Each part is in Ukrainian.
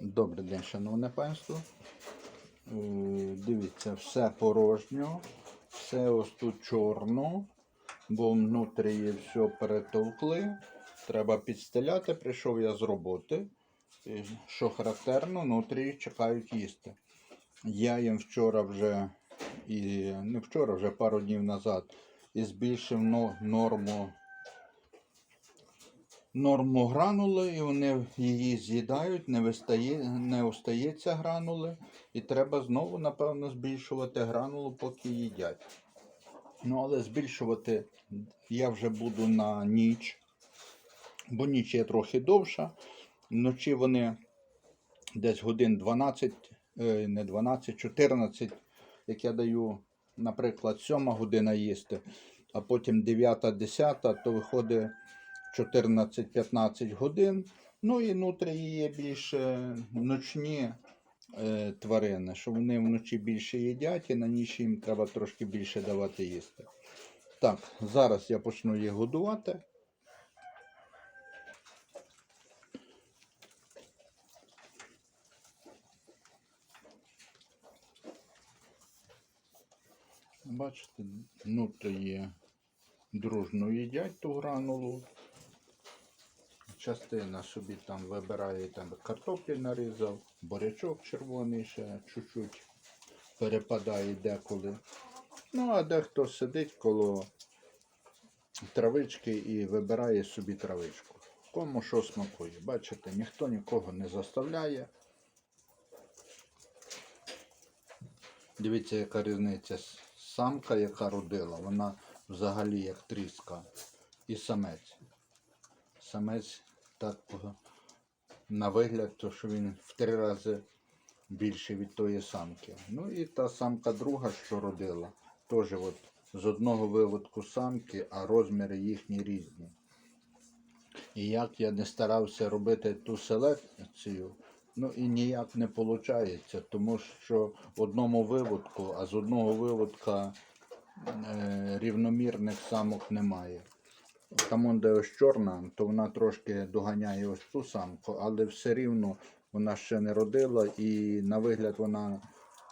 Добрий день, шановне панство. Е, Дивіться, все порожньо, все ось тут чорно, бо внутрі все перетовкли. Треба підстеляти. Прийшов я з роботи. Що характерно, внутрі чекають їсти. Я їм вчора вже, і не вчора, вже пару днів назад, і збільшив норму норму гранули, і вони її з'їдають, не, вистає, не остається гранули, і треба знову, напевно, збільшувати гранулу, поки їдять. Ну, але збільшувати я вже буду на ніч, бо ніч є трохи довша. Вночі вони десь годин 12, е, не 12, 14, як я даю, наприклад, 7 година їсти, а потім 9, 10, то виходить 14-15 годин. Ну і внутрі є більше ночні е, тварини, що вони вночі більше їдять, і на ніч їм треба трошки більше давати їсти. Так, зараз я почну їх годувати. Бачите, внутрі є дружно їдять ту гранулу. Частина собі там вибирає, там картоплі нарізав, бурячок червоний ще чуть-чуть перепадає деколи. Ну, а дехто сидить коло травички і вибирає собі травичку. Кому що смакує. Бачите, ніхто нікого не заставляє. Дивіться, яка різниця. Самка, яка родила, вона взагалі як тріска. І самець. Самець так на вигляд, то що він в три рази більше від тої самки. Ну і та самка друга, що родила, теж от з одного виводку самки, а розміри їхні різні. І як я не старався робити ту селекцію, ну і ніяк не виходить, тому що в одному виводку, а з одного виводка е, рівномірних самок немає. Там де ось чорна, то вона трошки доганяє ось ту самку, але все рівно вона ще не родила і на вигляд вона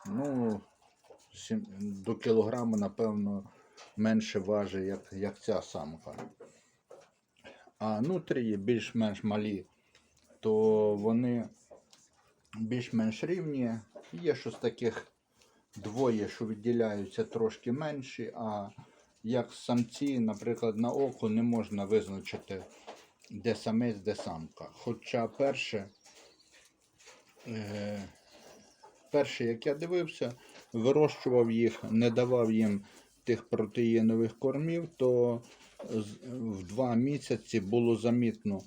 ну, до кілограма, напевно, менше важить, як, як ця самка. А нутрії більш-менш малі, то вони більш-менш рівні. Є щось таких двоє, що відділяються трошки менші, а як самці, наприклад, на око не можна визначити, де самець, де самка. Хоча перше, е, перше, як я дивився, вирощував їх, не давав їм тих протеїнових кормів, то в два місяці було замітно,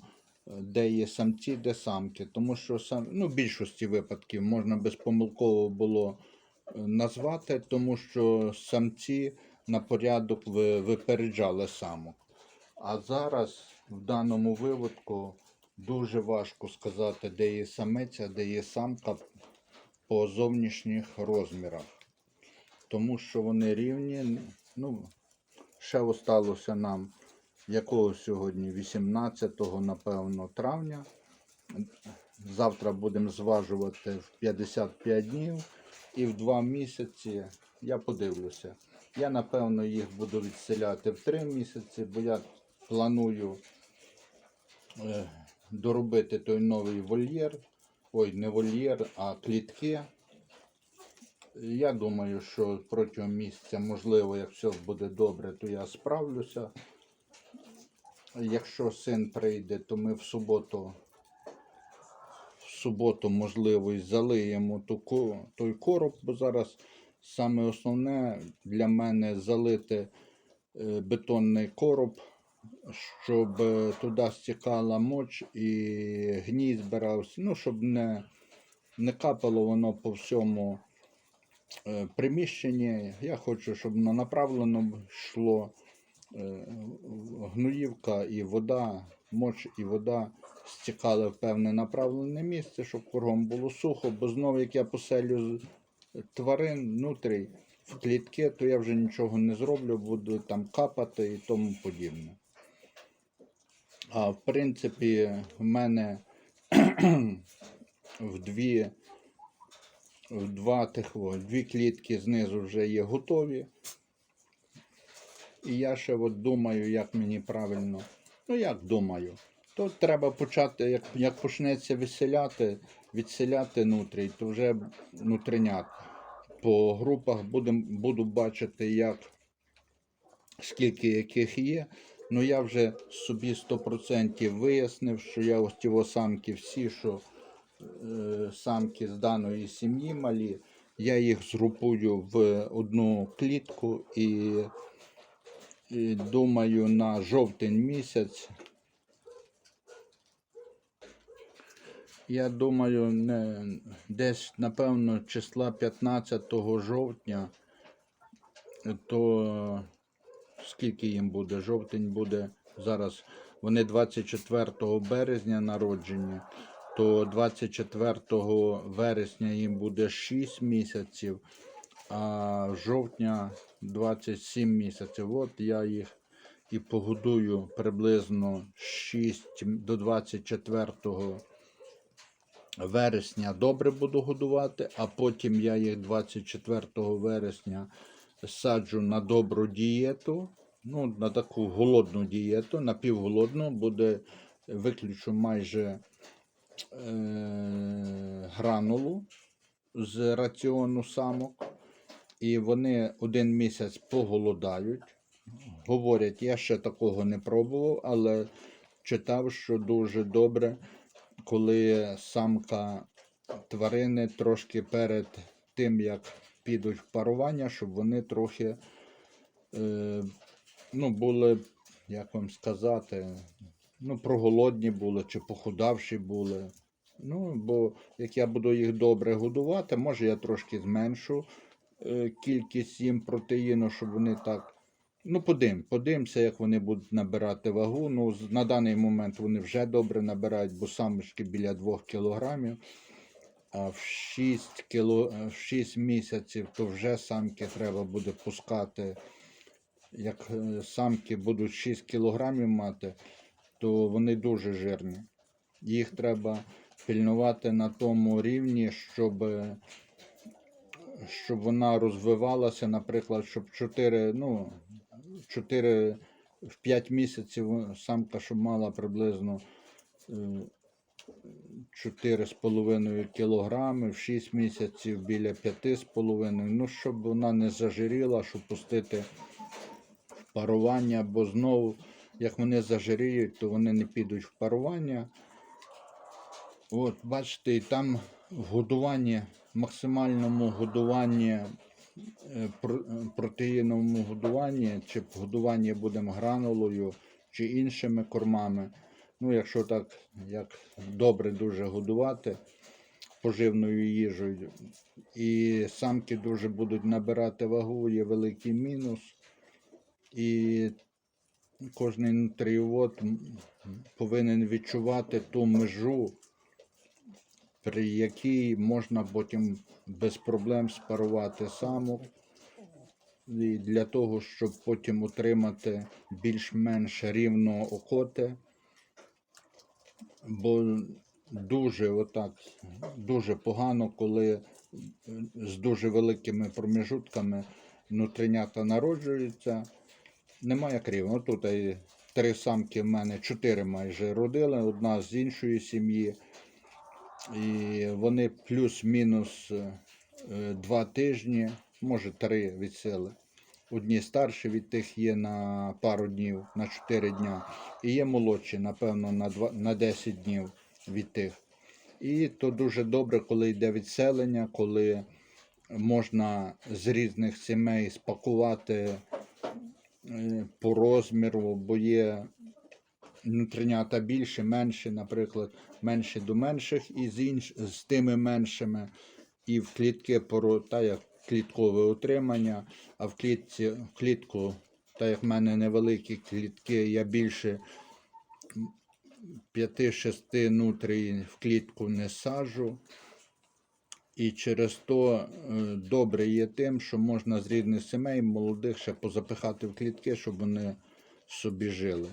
де є самці, де самки. Тому що сам, ну, в більшості випадків можна безпомилково було е, назвати, тому що самці на порядок ви- випереджали самок. А зараз в даному випадку дуже важко сказати, де є самиця, де є самка по зовнішніх розмірах. Тому що вони рівні. Ну, ще осталося нам якого сьогодні? 18 напевно, травня. Завтра будемо зважувати в 55 днів і в 2 місяці я подивлюся. Я напевно їх буду відселяти в 3 місяці, бо я планую е, доробити той новий вольєр. Ой, не вольєр, а клітки. Я думаю, що протягом місяця, можливо, як все буде добре, то я справлюся. Якщо син прийде, то ми в суботу, в суботу, можливо, і залиємо той короб, бо зараз саме основне для мене залити е, бетонний короб, щоб е, туди стікала моч і гній збирався, ну, щоб не, не капало воно по всьому е, приміщенні. Я хочу, щоб воно направлено йшло гноївка і вода, моч і вода стікали в певне направлене місце, щоб кругом було сухо, бо знову як я поселю тварин внутрі в клітки, то я вже нічого не зроблю, буду там капати і тому подібне. А в принципі, в мене в дві, в два тих, о, дві клітки знизу вже є готові. І я ще от думаю, як мені правильно. Ну, як думаю. То треба почати, як, як почнеться виселяти, відселяти нутрій, то вже нутринят. По групах будем, буду бачити, як, скільки яких є. Ну я вже собі 100% вияснив, що я ось ті самки всі, що е, самки з даної сім'ї малі, я їх згрупую в одну клітку і, і думаю на жовтень місяць. Я думаю, не, десь, напевно, числа 15 жовтня, то скільки їм буде? Жовтень буде зараз. Вони 24 березня народжені, то 24 вересня їм буде 6 місяців, а жовтня 27 місяців. От я їх і погодую приблизно 6 до 24 вересня добре буду годувати, а потім я їх 24 вересня саджу на добру дієту, ну, на таку голодну дієту, напівголодну, буде виключу майже е, гранулу з раціону самок. І вони один місяць поголодають. Говорять, я ще такого не пробував, але читав, що дуже добре, коли самка тварини трошки перед тим, як підуть в парування, щоб вони трохи е, ну, були, як вам сказати, ну, проголодні були чи похудавші були. Ну, бо як я буду їх добре годувати, може я трошки зменшу е, кількість їм протеїну, щоб вони так. Ну, подим, подивимося, як вони будуть набирати вагу. Ну, на даний момент вони вже добре набирають, бо самочки біля 2 кілограмів. А в 6, кіло, е, в 6 місяців то вже самки треба буде пускати. Як е, самки будуть 6 кілограмів мати, то вони дуже жирні. Їх треба пильнувати на тому рівні, щоб, е, щоб вона розвивалася, наприклад, щоб 4, ну, 4 в 5 місяців самка, щоб мала приблизно е, 4,5 кілограми, в 6 місяців біля 5,5. Ну, щоб вона не зажиріла, щоб пустити в парування, бо знову, як вони зажиріють, то вони не підуть в парування. От, бачите, і там в годуванні, максимальному годуванні, е, е, протеїновому годуванні, чи годуванні будемо гранулою, чи іншими кормами. Ну, якщо так, як добре дуже годувати поживною їжею, і самки дуже будуть набирати вагу, є великий мінус. І кожний нутріовод повинен відчувати ту межу, при якій можна потім без проблем спарувати самок. І для того, щоб потім отримати більш-менш рівно окоти. Бо дуже отак, дуже погано, коли е, з дуже великими проміжутками нутринята народжуються. Немає крів. Ну, тут три самки в мене, чотири майже родили, одна з іншої сім'ї. І вони плюс-мінус е, е, два тижні, може три від сили. Одні старші від тих є на пару днів, на 4 дня. І є молодші, напевно, на, 2, на 10 днів від тих. І то дуже добре, коли йде відселення, коли можна з різних сімей спакувати е, по розміру, бо є нутринята більше, менше, наприклад, менше до менших і з, інш... з тими меншими. І в клітки поро... та як кліткове утримання, а в клітці, в клітку, та як в мене невеликі клітки, я більше 5-6 нутрій в клітку не саджу. І через то е, добре є тим, що можна з різних сімей молодих ще позапихати в клітки, щоб вони собі жили.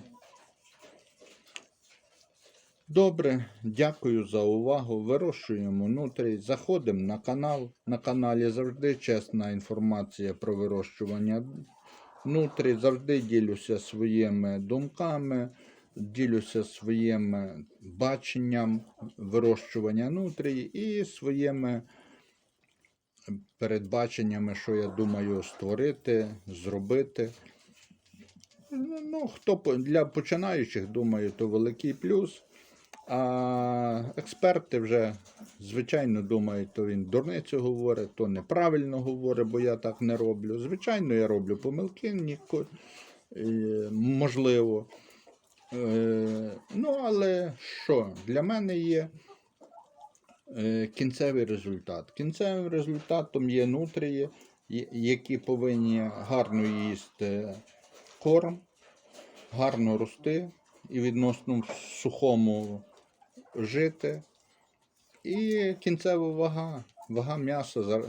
Добре, дякую за увагу. Вирощуємо нутрій. Заходимо на канал. На каналі завжди чесна інформація про вирощування нутрій. Завжди ділюся своїми думками, ділюся своїм баченням вирощування нутрій і своїми передбаченнями, що я думаю створити, зробити. Ну, ну, хто для починаючих, думаю, то великий плюс. А експерти вже, звичайно, думають, то він дурницю говорить, то неправильно говорить, бо я так не роблю. Звичайно, я роблю помилки, ніко, е, можливо. Е, ну, але що, для мене є е, кінцевий результат. Кінцевим результатом є нутрії, які повинні гарно їсти корм, гарно рости і відносно в сухому жити. І кінцева вага, вага м'яса,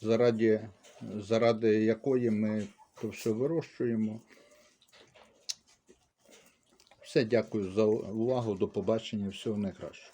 заради, заради якої ми то все вирощуємо. Все, дякую за увагу. До побачення. Всього найкращого.